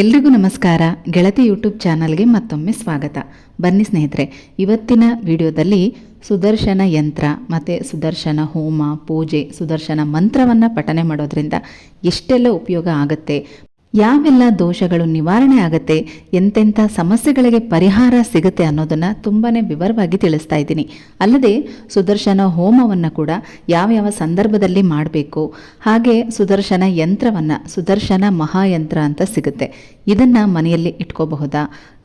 ಎಲ್ರಿಗೂ ನಮಸ್ಕಾರ. ಗೆಳತಿ ಯೂಟ್ಯೂಬ್ ಚಾನಲ್ಗೆ ಮತ್ತೊಮ್ಮೆ ಸ್ವಾಗತ. ಬನ್ನಿ ಸ್ನೇಹಿತರೆ, ಇವತ್ತಿನ ವಿಡಿಯೋದಲ್ಲಿ ಸುದರ್ಶನ ಯಂತ್ರ ಮತ್ತು ಸುದರ್ಶನ ಹೋಮ, ಪೂಜೆ, ಸುದರ್ಶನ ಮಂತ್ರವನ್ನು ಪಠನೆ ಮಾಡೋದ್ರಿಂದ ಎಷ್ಟೆಲ್ಲ ಉಪಯೋಗ ಆಗುತ್ತೆ? ಯಾವೆಲ್ಲ ದೋಷಗಳು ನಿವಾರಣೆ ಆಗುತ್ತೆ, ಎಂತೆಂಥ ಸಮಸ್ಯೆಗಳಿಗೆ ಪರಿಹಾರ ಸಿಗುತ್ತೆ ಅನ್ನೋದನ್ನು ತುಂಬಾ ವಿವರವಾಗಿ ತಿಳಿಸ್ತಾ ಇದ್ದೀನಿ. ಅಲ್ಲದೆ ಸುದರ್ಶನ ಹೋಮವನ್ನು ಕೂಡ ಯಾವ್ಯಾವ ಸಂದರ್ಭದಲ್ಲಿ ಮಾಡಬೇಕು, ಹಾಗೆ ಸುದರ್ಶನ ಯಂತ್ರವನ್ನು, ಸುದರ್ಶನ ಮಹಾಯಂತ್ರ ಅಂತ ಸಿಗುತ್ತೆ. ಇದನ್ನು ಮನೆಯಲ್ಲಿ ಇಟ್ಕೋಬಹುದಾ?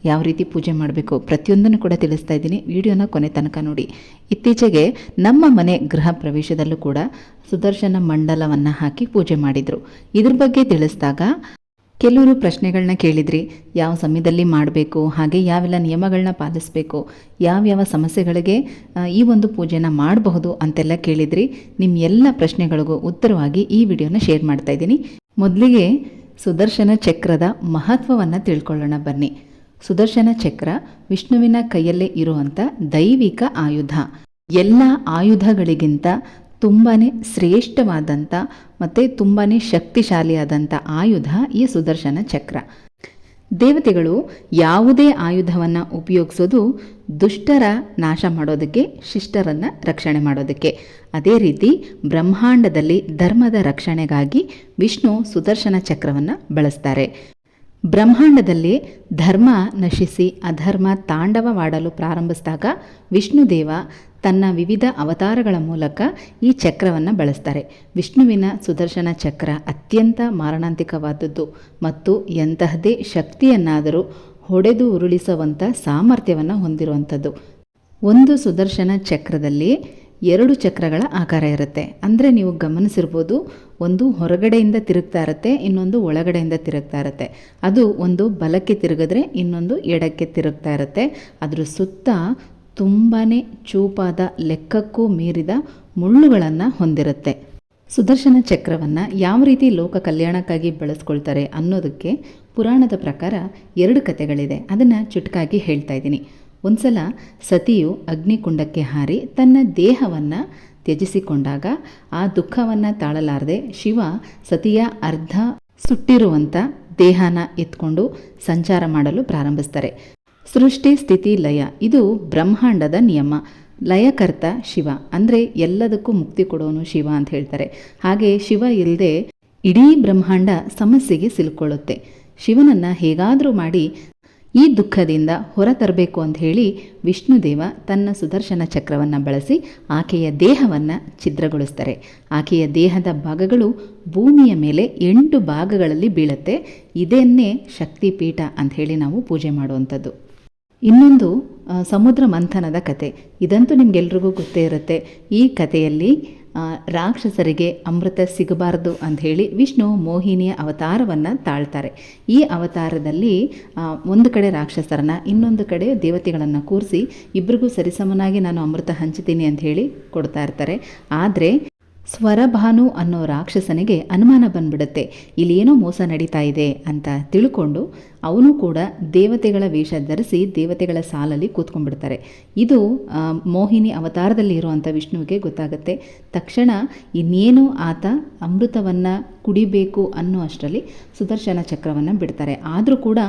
ಯಾವ ರೀತಿ ಪೂಜೆ ಮಾಡಬೇಕು? ಪ್ರತಿಯೊಂದನ್ನು ಕೂಡ ತಿಳಿಸ್ತಾ ಇದ್ದೀನಿ. ವಿಡಿಯೋನ ಕೊನೆ ತನಕ ನೋಡಿ. ಇತ್ತೀಚೆಗೆ ನಮ್ಮ ಮನೆ ಗೃಹ ಪ್ರವೇಶದಲ್ಲೂ ಕೂಡ ಸುದರ್ಶನ ಮಂಡಲವನ್ನು ಹಾಕಿ ಪೂಜೆ ಮಾಡಿದರು. ಇದ್ರ ಬಗ್ಗೆ ತಿಳಿಸಿದಾಗ ಕೆಲವರು ಪ್ರಶ್ನೆಗಳನ್ನ ಕೇಳಿದ್ರಿ ಯಾವ ಸಮಯದಲ್ಲಿ ಮಾಡಬೇಕು, ಹಾಗೆ ಯಾವೆಲ್ಲ ನಿಯಮಗಳನ್ನ ಪಾಲಿಸಬೇಕು, ಯಾವ್ಯಾವ ಸಮಸ್ಯೆಗಳಿಗೆ ಈ ಒಂದು ಪೂಜೆನ ಮಾಡಬಹುದು ಅಂತೆಲ್ಲ ಕೇಳಿದ್ರಿ ನಿಮ್ಮ ಎಲ್ಲ ಪ್ರಶ್ನೆಗಳಿಗೂ ಉತ್ತರವಾಗಿ ಈ ವಿಡಿಯೋನ ಶೇರ್ ಮಾಡ್ತಾ ಇದ್ದೀನಿ. ಮೊದಲಿಗೆ ಸುದರ್ಶನ ಚಕ್ರದ ಮಹತ್ವವನ್ನು ತಿಳ್ಕೊಳ್ಳೋಣ ಬನ್ನಿ. ಸುದರ್ಶನ ಚಕ್ರ ವಿಷ್ಣುವಿನ ಕೈಯಲ್ಲೇ ಇರುವಂಥ ದೈವಿಕ ಆಯುಧ. ಎಲ್ಲ ಆಯುಧಗಳಿಗಿಂತ ತುಂಬಾ ಶ್ರೇಷ್ಠವಾದಂಥ ಮತ್ತು ತುಂಬಾ ಶಕ್ತಿಶಾಲಿಯಾದಂಥ ಆಯುಧ ಈ ಸುದರ್ಶನ ಚಕ್ರ. ದೇವತೆಗಳು ಯಾವುದೇ ಆಯುಧವನ್ನು ಉಪಯೋಗಿಸೋದು ದುಷ್ಟರ ನಾಶ ಮಾಡೋದಕ್ಕೆ, ಶಿಷ್ಟರನ್ನು ರಕ್ಷಣೆ ಮಾಡೋದಕ್ಕೆ. ಅದೇ ರೀತಿ ಬ್ರಹ್ಮಾಂಡದಲ್ಲಿ ಧರ್ಮದ ರಕ್ಷಣೆಗಾಗಿ ವಿಷ್ಣು ಸುದರ್ಶನ ಚಕ್ರವನ್ನು ಬಳಸ್ತಾರೆ. ಬ್ರಹ್ಮಾಂಡದಲ್ಲಿ ಧರ್ಮ ನಶಿಸಿ ಅಧರ್ಮ ತಾಂಡವವಾಡಲು ಪ್ರಾರಂಭಿಸಿದಾಗ ವಿಷ್ಣುದೇವ ತನ್ನ ವಿವಿಧ ಅವತಾರಗಳ ಮೂಲಕ ಈ ಚಕ್ರವನ್ನು ಬಳಸ್ತಾರೆ. ವಿಷ್ಣುವಿನ ಸುದರ್ಶನ ಚಕ್ರ ಅತ್ಯಂತ ಮಾರಣಾಂತಿಕವಾದದ್ದು ಮತ್ತು ಎಂತಹದೇ ಶಕ್ತಿಯನ್ನಾದರೂ ಹೊಡೆದು ಉರುಳಿಸುವಂಥ ಸಾಮರ್ಥ್ಯವನ್ನು ಹೊಂದಿರುವಂಥದ್ದು ಒಂದು ಸುದರ್ಶನ ಚಕ್ರದಲ್ಲಿ ಎರಡು ಚಕ್ರಗಳ ಆಕಾರ ಇರುತ್ತೆ. ಅಂದರೆ ನೀವು ಗಮನಿಸಿರ್ಬೋದು, ಒಂದು ಹೊರಗಡೆಯಿಂದ ತಿರುಗ್ತಾ ಇರುತ್ತೆ, ಇನ್ನೊಂದು ಒಳಗಡೆಯಿಂದ ತಿರುಗ್ತಾ ಇರುತ್ತೆ. ಅದು ಒಂದು ಬಲಕ್ಕೆ ತಿರುಗಿದ್ರೆ ಇನ್ನೊಂದು ಎಡಕ್ಕೆ ತಿರುಗ್ತಾ ಇರುತ್ತೆ. ಅದ್ರ ಸುತ್ತ ತುಂಬಾ ಚೂಪಾದ ಲೆಕ್ಕಕ್ಕೂ ಮೀರಿದ ಮುಳ್ಳುಗಳನ್ನು ಹೊಂದಿರುತ್ತೆ. ಸುದರ್ಶನ ಚಕ್ರವನ್ನು ಯಾವ ರೀತಿ ಲೋಕ ಕಲ್ಯಾಣಕ್ಕಾಗಿ ಬಳಸ್ಕೊಳ್ತಾರೆ ಅನ್ನೋದಕ್ಕೆ ಪುರಾಣದ ಪ್ರಕಾರ ಎರಡು ಕಥೆಗಳಿದೆ. ಅದನ್ನು ಚುಟುಕಾಗಿ ಹೇಳ್ತಾ ಇದ್ದೀನಿ. ಒಂದ್ಸಲ ಸತಿಯು ಅಗ್ನಿಕುಂಡಕ್ಕೆ ಹಾರಿ ತನ್ನ ದೇಹವನ್ನು ತ್ಯಜಿಸಿಕೊಂಡಾಗ ಆ ದುಃಖವನ್ನು ತಾಳಲಾರದೆ ಶಿವ ಸತಿಯ ಅರ್ಧ ಸುಟ್ಟಿರುವಂಥ ದೇಹನ ಎತ್ಕೊಂಡು ಸಂಚಾರ ಮಾಡಲು ಪ್ರಾರಂಭಿಸ್ತಾರೆ. ಸೃಷ್ಟಿ ಸ್ಥಿತಿ ಲಯ. ಇದು ಬ್ರಹ್ಮಾಂಡದ ನಿಯಮ. ಲಯಕರ್ತ ಶಿವ. ಅಂದರೆ ಎಲ್ಲದಕ್ಕೂ ಮುಕ್ತಿ ಕೊಡೋನು ಶಿವ ಅಂತ ಹೇಳ್ತಾರೆ. ಹಾಗೆ ಶಿವ ಇಲ್ಲದೆ ಇಡೀ ಬ್ರಹ್ಮಾಂಡ ಸಮಸ್ಯೆಗೆ ಸಿಲುಕೊಳ್ಳುತ್ತೆ. ಶಿವನನ್ನು ಹೇಗಾದರೂ ಮಾಡಿ ಈ ದುಃಖದಿಂದ ಹೊರತರಬೇಕು ಅಂತ ಹೇಳಿ ವಿಷ್ಣುದೇವ ತನ್ನ ಸುದರ್ಶನ ಚಕ್ರವನ್ನು ಬಳಸಿ ಆಕೆಯ ದೇಹವನ್ನು ಛಿದ್ರಗೊಳಿಸ್ತಾರೆ. ಆಕೆಯ ದೇಹದ ಭಾಗಗಳು ಭೂಮಿಯ ಮೇಲೆ ಎಂಟು ಭಾಗಗಳಲ್ಲಿ ಬೀಳುತ್ತೆ. ಇದನ್ನೇ ಶಕ್ತಿಪೀಠ ಅಂತ ಹೇಳಿ ನಾವು ಪೂಜೆ ಮಾಡುವಂಥದ್ದು. ಇನ್ನೊಂದು ಸಮುದ್ರ ಮಂಥನದ ಕತೆ. ಇದಂತೂ ನಿಮಗೆಲ್ರಿಗೂ ಗೊತ್ತೇ ಇರುತ್ತೆ. ಈ ಕಥೆಯಲ್ಲಿ ರಾಕ್ಷಸರಿಗೆ ಅಮೃತ ಸಿಗಬಾರ್ದು ಅಂತ ಹೇಳಿ ವಿಷ್ಣು ಮೋಹಿನಿಯ ಅವತಾರವನ್ನು ತಾಳ್ತಾರೆ. ಈ ಅವತಾರದಲ್ಲಿ ಒಂದು ಕಡೆ ರಾಕ್ಷಸರನ್ನ, ಇನ್ನೊಂದು ಕಡೆ ದೇವತೆಗಳನ್ನು ಕೂರಿಸಿ ಇಬ್ಬರಿಗೂ ಸರಿಸಮನಾಗಿ ನಾನು ಅಮೃತ ಹಂಚ್ತೀನಿ ಅಂತ ಹೇಳಿ ಕೊಡ್ತಾ ಇರ್ತಾರೆ. ಆದರೆ ಸ್ವರಭಾನು ಅನ್ನೋ ರಾಕ್ಷಸನಿಗೆ ಅನುಮಾನ ಬಂದ್ಬಿಡುತ್ತೆ. ಇಲ್ಲೇನೋ ಮೋಸ ನಡೀತಾ ಇದೆ ಅಂತ ತಿಳ್ಕೊಂಡು ಅವನು ಕೂಡ ದೇವತೆಗಳ ವೇಷ ಧರಿಸಿ ದೇವತೆಗಳ ಸಾಲಲ್ಲಿ ಕೂತ್ಕೊಂಡ್ಬಿಡ್ತಾರೆ. ಇದು ಮೋಹಿನಿ ಅವತಾರದಲ್ಲಿ ಇರುವಂಥ ವಿಷ್ಣುವಿಗೆ ಗೊತ್ತಾಗುತ್ತೆ. ತಕ್ಷಣ ಇನ್ನೇನು ಆತ ಅಮೃತವನ್ನು ಕುಡಿಬೇಕು ಅನ್ನೋ ಅಷ್ಟರಲ್ಲಿ ಸುದರ್ಶನ ಚಕ್ರವನ್ನು ಬಿಡ್ತಾರೆ. ಆದರೂ ಕೂಡ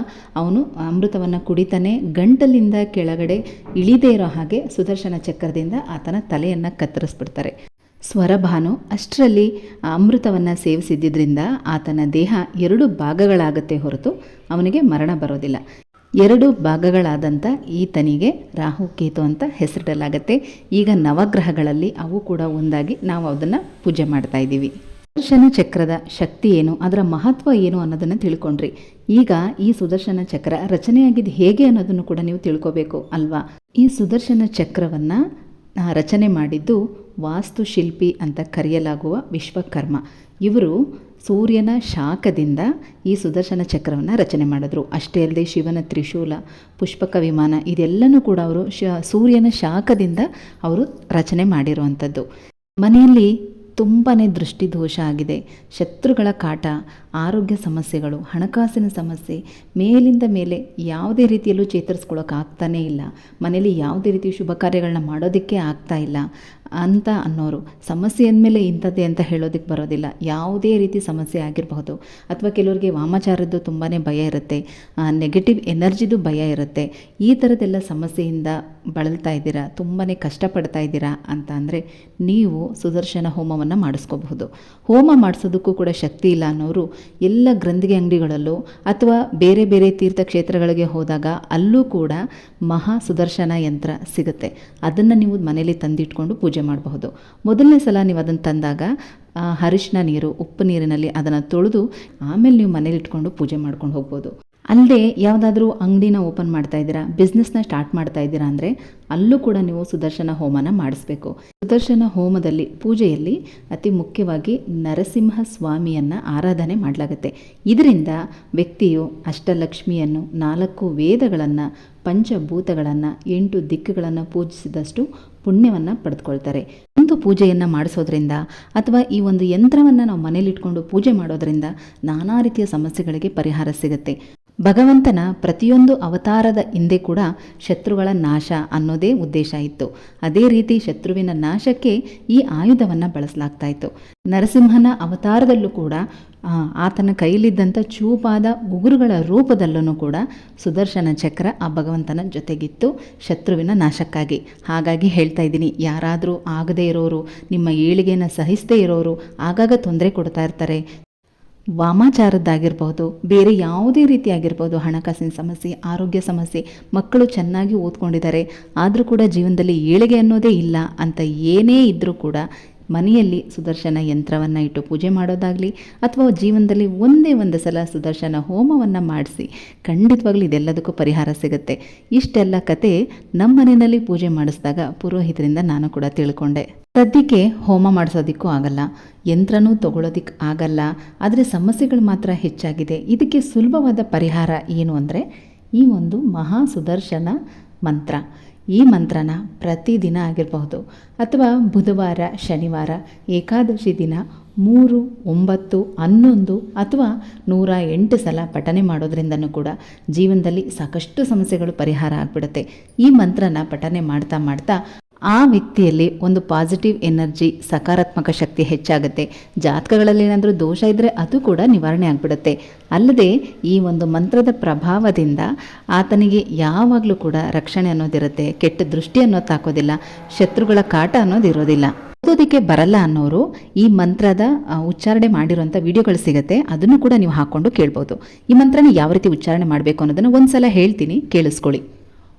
ಅವನು ಅಮೃತವನ್ನು ಕುಡಿತಾನೆ, ಗಂಟಲಿಂದ ಕೆಳಗಡೆ ಇಳಿದೇ ಇರೋ ಹಾಗೆ ಸುದರ್ಶನ ಚಕ್ರದಿಂದ ಆತನ ತಲೆಯನ್ನು ಕತ್ತರಿಸ್ಬಿಡ್ತಾರೆ. ಸ್ವರಭಾನು ಅಷ್ಟರಲ್ಲಿ ಅಮೃತವನ್ನು ಸೇವಿಸಿದ್ದರಿಂದ ಆತನ ದೇಹ ಎರಡು ಭಾಗಗಳಾಗತ್ತೆ ಹೊರತು ಅವನಿಗೆ ಮರಣ ಬರೋದಿಲ್ಲ. ಎರಡು ಭಾಗಗಳಾದಂಥ ಈತನಿಗೆ ರಾಹು ಕೇತು ಅಂತ ಹೆಸರಿಡಲಾಗತ್ತೆ. ಈಗ ನವಗ್ರಹಗಳಲ್ಲಿ ಅವು ಕೂಡ ಒಂದಾಗಿ ನಾವು ಅದನ್ನು ಪೂಜೆ ಮಾಡ್ತಾ ಇದ್ದೀವಿ. ಸುದರ್ಶನ ಚಕ್ರದ ಶಕ್ತಿ ಏನು, ಅದರ ಮಹತ್ವ ಏನು ಅನ್ನೋದನ್ನು ತಿಳ್ಕೊಂಡ್ರಿ. ಈಗ ಈ ಸುದರ್ಶನ ಚಕ್ರ ರಚನೆಯಾಗಿದ್ದು ಹೇಗೆ ಅನ್ನೋದನ್ನು ಕೂಡ ನೀವು ತಿಳ್ಕೋಬೇಕು ಅಲ್ವಾ? ಈ ಸುದರ್ಶನ ಚಕ್ರವನ್ನು ರಚನೆ ಮಾಡಿದ್ದು ವಾಸ್ತುಶಿಲ್ಪಿ ಅಂತ ಕರೆಯಲಾಗುವ ವಿಶ್ವಕರ್ಮ. ಇವರು ಸೂರ್ಯನ ಶಾಖದಿಂದ ಈ ಸುದರ್ಶನ ಚಕ್ರವನ್ನು ರಚನೆ ಮಾಡಿದ್ರು. ಅಷ್ಟೇ ಅಲ್ಲದೆ ಶಿವನ ತ್ರಿಶೂಲ, ಪುಷ್ಪಕ ವಿಮಾನ ಇದೆಲ್ಲನೂ ಕೂಡ ಅವರು ಶ, ಸೂರ್ಯನ ಶಾಖದಿಂದ ಅವರು ರಚನೆ ಮಾಡಿರುವಂಥದ್ದು. ಮನೆಯಲ್ಲಿ ತುಂಬಾ ದೃಷ್ಟಿದೋಷ ಆಗಿದೆ. ಶತ್ರುಗಳ ಕಾಟ, ಆರೋಗ್ಯ ಸಮಸ್ಯೆಗಳು, ಹಣಕಾಸಿನ ಸಮಸ್ಯೆ, ಮೇಲಿಂದ ಮೇಲೆ ಯಾವುದೇ ರೀತಿಯಲ್ಲೂ ಚೇತರಿಸ್ಕೊಳ್ಳೋಕೆ ಆಗ್ತಾನೇ ಇಲ್ಲ. ಮನೇಲಿ ಯಾವುದೇ ರೀತಿ ಶುಭ ಕಾರ್ಯಗಳನ್ನ ಮಾಡೋದಕ್ಕೆ ಆಗ್ತಾ ಇಲ್ಲ. ಅಂತ ಅನ್ನೋರು. ಸಮಸ್ಯೆ ಅಂದಮೇಲೆ ಇಂಥದ್ದೇ ಅಂತ ಹೇಳೋದಕ್ಕೆ ಬರೋದಿಲ್ಲ. ಯಾವುದೇ ರೀತಿ ಸಮಸ್ಯೆ ಆಗಿರಬಹುದು. ಅಥವಾ ಕೆಲವರಿಗೆ ವಾಮಾಚಾರದ್ದು ತುಂಬಾ ಭಯ ಇರುತ್ತೆ. ನೆಗೆಟಿವ್ ಎನರ್ಜಿದು ಭಯ ಇರುತ್ತೆ. ಈ ಥರದ್ದೆಲ್ಲ ಸಮಸ್ಯೆಯಿಂದ ಬಳಲ್ತಾ ಇದ್ದೀರಾ? ತುಂಬಾ ಕಷ್ಟಪಡ್ತಾ ಇದ್ದೀರಾ? ಅಂತ ಅಂದರೆ ನೀವು ಸುದರ್ಶನ ಹೋಮವನ್ನು ಮಾಡಿಸ್ಕೋಬಹುದು. ಹೋಮ ಮಾಡಿಸೋದಕ್ಕೂ ಕೂಡ ಶಕ್ತಿ ಇಲ್ಲ ಅನ್ನೋರು ಎಲ್ಲ ಗ್ರಂಥಿಗೆ ಅಂಗಡಿಗಳಲ್ಲೂ ಅಥವಾ ಬೇರೆ ಬೇರೆ ತೀರ್ಥಕ್ಷೇತ್ರಗಳಿಗೆ ಹೋದಾಗ ಅಲ್ಲೂ ಕೂಡ ಮಹಾ ಸುದರ್ಶನ ಯಂತ್ರ ಸಿಗುತ್ತೆ. ಅದನ್ನು ನೀವು ಮನೇಲಿ ತಂದಿಟ್ಕೊಂಡು ಪೂಜೆ ಮಾಡಬಹುದು. ಮೊದಲನೇ ಸಲ ನೀವು ಅದನ್ನು ತಂದಾಗ ಹರಿಶಿನ ನೀರು, ಉಪ್ಪು ನೀರಿನಲ್ಲಿ ಅದನ್ನು ತೊಳೆದು, ಆಮೇಲೆ ನೀವು ಮನೇಲಿ ಇಟ್ಕೊಂಡು ಪೂಜೆ ಮಾಡ್ಕೊಂಡು ಹೋಗ್ಬೋದು. ಅಲ್ಲದೆ ಯಾವುದಾದ್ರೂ ಅಂಗಡಿನ ಓಪನ್ ಮಾಡ್ತಾ ಇದ್ದೀರಾ ಬಿಸ್ನೆಸ್ನ ಸ್ಟಾರ್ಟ್ ಮಾಡ್ತಾ ಇದ್ದೀರಾ ಅಂದರೆ, ಅಲ್ಲೂ ಕೂಡ ನೀವು ಸುದರ್ಶನ ಹೋಮನ ಮಾಡಿಸ್ಬೇಕು. ಸುದರ್ಶನ ಹೋಮದಲ್ಲಿ, ಪೂಜೆಯಲ್ಲಿ ಅತಿ ಮುಖ್ಯವಾಗಿ ನರಸಿಂಹ ಸ್ವಾಮಿಯನ್ನು ಆರಾಧನೆ ಮಾಡಲಾಗುತ್ತೆ. ಇದರಿಂದ ವ್ಯಕ್ತಿಯು ಅಷ್ಟಲಕ್ಷ್ಮಿಯನ್ನು, ನಾಲ್ಕು ವೇದಗಳನ್ನು, ಪಂಚಭೂತಗಳನ್ನು, ಎಂಟು ದಿಕ್ಕುಗಳನ್ನು ಪೂಜಿಸಿದಷ್ಟು ಪುಣ್ಯವನ್ನು ಪಡೆದುಕೊಳ್ತಾರೆ. ಒಂದು ಪೂಜೆಯನ್ನು ಮಾಡಿಸೋದ್ರಿಂದ ಅಥವಾ ಈ ಒಂದು ಯಂತ್ರವನ್ನು ನಾವು ಮನೇಲಿಟ್ಕೊಂಡು ಪೂಜೆ ಮಾಡೋದ್ರಿಂದ ನಾನಾ ರೀತಿಯ ಸಮಸ್ಯೆಗಳಿಗೆ ಪರಿಹಾರ ಸಿಗುತ್ತೆ. ಭಗವಂತನ ಪ್ರತಿಯೊಂದು ಅವತಾರದ ಹಿಂದೆ ಕೂಡ ಶತ್ರುಗಳ ನಾಶ ಅನ್ನೋದೇ ಉದ್ದೇಶ ಇತ್ತು. ಅದೇ ರೀತಿ ಶತ್ರುವಿನ ನಾಶಕ್ಕೆ ಈ ಆಯುಧವನ್ನು ಬಳಸಲಾಗ್ತಾ ಇತ್ತು. ನರಸಿಂಹನ ಅವತಾರದಲ್ಲೂ ಕೂಡ ಆತನ ಕೈಲಿದ್ದಂಥ ಚೂಪಾದ ಉಗುರುಗಳ ರೂಪದಲ್ಲೂ ಕೂಡ ಸುದರ್ಶನ ಚಕ್ರ ಆ ಭಗವಂತನ ಜೊತೆಗಿತ್ತು. ಶತ್ರುವಿನ ನಾಶಕ್ಕಾಗಿ. ಹಾಗಾಗಿ ಹೇಳ್ತಾ ಇದ್ದೀನಿ, ಯಾರಾದರೂ ಆಗದೇ ಇರೋರು, ನಿಮ್ಮ ಏಳಿಗೆನ ಸಹಿಸದೇ ಇರೋರು ಆಗಾಗ ತೊಂದರೆ ಕೊಡ್ತಾ ಇರ್ತಾರೆ. ವಾಮಾಚಾರದ್ದಾಗಿರ್ಬೋದು, ಬೇರೆ ಯಾವುದೇ ರೀತಿ ಆಗಿರ್ಬೋದು ಹಣಕಾಸಿನ ಸಮಸ್ಯೆ, ಆರೋಗ್ಯ ಸಮಸ್ಯೆ, ಮಕ್ಕಳು ಚೆನ್ನಾಗಿ ಓದ್ಕೊಂಡಿದ್ದಾರೆ, ಆದರೂ ಕೂಡ ಜೀವನದಲ್ಲಿ ಏಳಿಗೆ ಅನ್ನೋದೇ ಇಲ್ಲ ಅಂತ ಏನೇ ಇದ್ದರೂ ಕೂಡ ಮನೆಯಲ್ಲಿ ಸುದರ್ಶನ ಯಂತ್ರವನ್ನು ಇಟ್ಟು ಪೂಜೆ ಮಾಡೋದಾಗಲಿ ಅಥವಾ ಜೀವನದಲ್ಲಿ ಒಂದೇ ಒಂದು ಸಲ ಸುದರ್ಶನ ಹೋಮವನ್ನು ಮಾಡಿಸಿ, ಖಂಡಿತವಾಗ್ಲೂ ಇದೆಲ್ಲದಕ್ಕೂ ಪರಿಹಾರ ಸಿಗುತ್ತೆ. ಇಷ್ಟೆಲ್ಲ ಕತೆ ನಮ್ಮ ಮನೆಯಲ್ಲಿ ಪೂಜೆ ಮಾಡಿಸಿದಾಗ ಪುರೋಹಿತರಿಂದ ನಾನು ಕೂಡ ತಿಳ್ಕೊಂಡೆ. ಸದ್ಯಕ್ಕೆ ಹೋಮ ಮಾಡಿಸೋದಕ್ಕೂ ಆಗಲ್ಲ, ಯಂತ್ರನೂ ತಗೊಳ್ಳೋದಿಕ್ಕೆ ಆಗಲ್ಲ, ಆದರೆ ಸಮಸ್ಯೆಗಳು ಮಾತ್ರ ಹೆಚ್ಚಾಗಿದೆ. ಇದಕ್ಕೆ ಸುಲಭವಾದ ಪರಿಹಾರ ಏನು ಅಂದರೆ ಈ ಒಂದು ಮಹಾ ಸುದರ್ಶನ ಮಂತ್ರ. ಈ ಮಂತ್ರನ ಪ್ರತಿದಿನ ಆಗಿರಬಹುದು. ಅಥವಾ ಬುಧವಾರ, ಶನಿವಾರ, ಏಕಾದಶಿ ದಿನ, ಮೂರು, ಒಂಬತ್ತು, ಹನ್ನೊಂದು ಅಥವಾ ನೂರ ಎಂಟು ಸಲ ಪಠನೆ ಮಾಡೋದ್ರಿಂದನೂ ಕೂಡ ಜೀವನದಲ್ಲಿ ಸಾಕಷ್ಟು ಸಮಸ್ಯೆಗಳು ಪರಿಹಾರ ಆಗಿಬಿಡುತ್ತೆ. ಈ ಮಂತ್ರನ ಪಠನೆ ಮಾಡ್ತಾ ಮಾಡ್ತಾ ಆ ವ್ಯಕ್ತಿಯಲ್ಲಿ ಒಂದು ಪಾಸಿಟಿವ್ ಎನರ್ಜಿ ಸಕಾರಾತ್ಮಕ ಶಕ್ತಿ ಹೆಚ್ಚಾಗುತ್ತೆ. ಜಾತಕಗಳಲ್ಲಿ ಏನಾದರೂ ದೋಷ ಇದ್ದರೆ ಅದು ಕೂಡ ನಿವಾರಣೆ ಆಗಿಬಿಡುತ್ತೆ. ಅಲ್ಲದೆ ಈ ಒಂದು ಮಂತ್ರದ ಪ್ರಭಾವದಿಂದ ಆತನಿಗೆ ಯಾವಾಗಲೂ ಕೂಡ ರಕ್ಷಣೆ ಅನ್ನೋದಿರುತ್ತೆ. ಕೆಟ್ಟ ದೃಷ್ಟಿ ಅನ್ನೋದು ತಾಕೋದಿಲ್ಲ. ಶತ್ರುಗಳ ಕಾಟ ಅನ್ನೋದು ಇರೋದಿಲ್ಲ. ಓದೋದಕ್ಕೆ ಬರಲ್ಲ ಅನ್ನೋರು ಈ ಮಂತ್ರದ ಉಚ್ಚಾರಣೆ ಮಾಡಿರುವಂಥ ವಿಡಿಯೋಗಳು ಸಿಗುತ್ತೆ. ಅದನ್ನು ಕೂಡ ನೀವು ಹಾಕ್ಕೊಂಡು ಕೇಳ್ಬೋದು. ಈ ಮಂತ್ರನ ಯಾವ ರೀತಿ ಉಚ್ಚಾರಣೆ ಮಾಡಬೇಕು ಅನ್ನೋದನ್ನು ಒಂದು ಸಲ ಹೇಳ್ತೀನಿ. ಕೇಳಿಸ್ಕೊಳ್ಳಿ.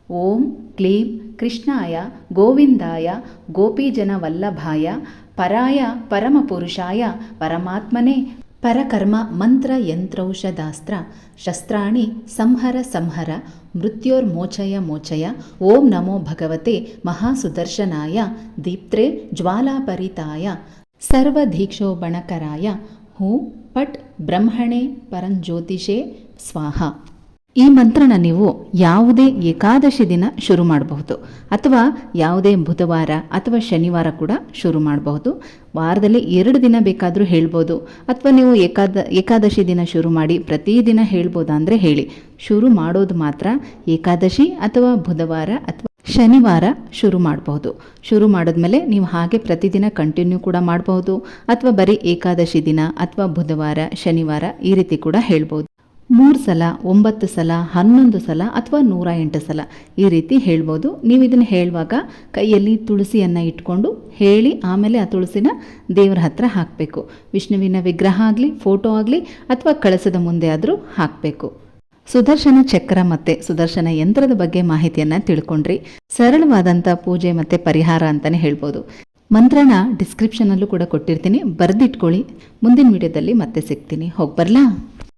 ಓಂ ಕ್ಲೀಂ ಕೃಷ್ಣಾಯ ಗೋವಿಂದಾಯ ಗೋಪೀಜನ ವಲ್ಲಭಾಯ ಪರಾಯ ಪರಮಪುರುಷಾಯ ಪರಮಾತ್ಮನೇ ಪರಕರ್ಮ ಮಂತ್ರ ಯಂತ್ರೌಷಧಾಸ್ತ್ರ ಶಸ್ತ್ರಾಣಿ ಸಂಹರ ಸಂಹರ ಮೃತ್ಯೋರ್ಮೋಚಯ ಮೋಚಯ ಓಂ ನಮೋ ಭಗವತೆ ಮಹಾಸುದರ್ಶನಾಯ ದೀಪ್ತ್ರೆ ಜ್ವಾಲಾಪರಿತಾಯ ಸರ್ವಧೀಕ್ಷೋಬಣಕರಾಯ ಹೂ ಪಟ್ ಬ್ರಹ್ಮಣೆ ಪರಂಜ್ಯೋತಿಷೇ ಸ್ವಾಹ. ಈ ಮಂತ್ರನ ನೀವು ಯಾವುದೇ ಏಕಾದಶಿ ದಿನ ಶುರು ಮಾಡಬಹುದು. ಅಥವಾ ಯಾವುದೇ ಬುಧವಾರ ಅಥವಾ ಶನಿವಾರ ಕೂಡ ಶುರು ಮಾಡಬಹುದು. ವಾರದಲ್ಲಿ ಎರಡು ದಿನ ಬೇಕಾದರೂ ಹೇಳ್ಬೋದು. ಅಥವಾ ನೀವು ಏಕಾದ, ಏಕಾದಶಿ ದಿನ ಶುರು ಮಾಡಿ ಪ್ರತಿದಿನ ಹೇಳ್ಬೋದಾ ಅಂದರೆ ಹೇಳಿ. ಶುರು ಮಾಡೋದು ಮಾತ್ರ ಏಕಾದಶಿ ಅಥವಾ ಬುಧವಾರ ಅಥವಾ ಶನಿವಾರ ಶುರು ಮಾಡಬಹುದು. ಶುರು ಮಾಡಿದ್ಮೇಲೆ ನೀವು ಹಾಗೆ ಪ್ರತಿದಿನ ಕಂಟಿನ್ಯೂ ಕೂಡ ಮಾಡಬಹುದು. ಅಥವಾ ಬರೀ ಏಕಾದಶಿ ದಿನ ಅಥವಾ ಬುಧವಾರ, ಶನಿವಾರ ಈ ರೀತಿ ಕೂಡ ಹೇಳ್ಬೋದು. ಮೂರು ಸಲ, ಒಂಬತ್ತು ಸಲ, ಹನ್ನೊಂದು ಸಲ ಅಥವಾ ನೂರ ಎಂಟು ಸಲ. ಈ ರೀತಿ ಹೇಳ್ಬೋದು. ನೀವು ಇದನ್ನು ಹೇಳುವಾಗ ಕೈಯಲ್ಲಿ ತುಳಸಿಯನ್ನು ಇಟ್ಕೊಂಡು ಹೇಳಿ ಆಮೇಲೆ ಆ ತುಳಸಿನ ದೇವರ ಹತ್ರ ಹಾಕಬೇಕು. ವಿಷ್ಣುವಿನ ವಿಗ್ರಹ ಆಗಲಿ, ಫೋಟೋ ಆಗಲಿ ಅಥವಾ ಕಳಸದ ಮುಂದೆ ಆದರೂ ಹಾಕಬೇಕು. ಸುದರ್ಶನ ಚಕ್ರ ಮತ್ತು ಸುದರ್ಶನ ಯಂತ್ರದ ಬಗ್ಗೆ ಮಾಹಿತಿಯನ್ನು ತಿಳ್ಕೊಂಡ್ರಿ. ಸರಳವಾದಂಥ ಪೂಜೆ ಮತ್ತು ಪರಿಹಾರ ಅಂತಲೇ ಹೇಳ್ಬೋದು. ಮಂತ್ರನ ಡಿಸ್ಕ್ರಿಪ್ಷನಲ್ಲೂ ಕೂಡ ಕೊಟ್ಟಿರ್ತೀನಿ. ಬರೆದಿಟ್ಕೊಳ್ಳಿ. ಮುಂದಿನ ವಿಡಿಯೋದಲ್ಲಿ ಮತ್ತೆ ಸಿಗ್ತೀನಿ. ಹೋಗಿ ಬರಲಾ?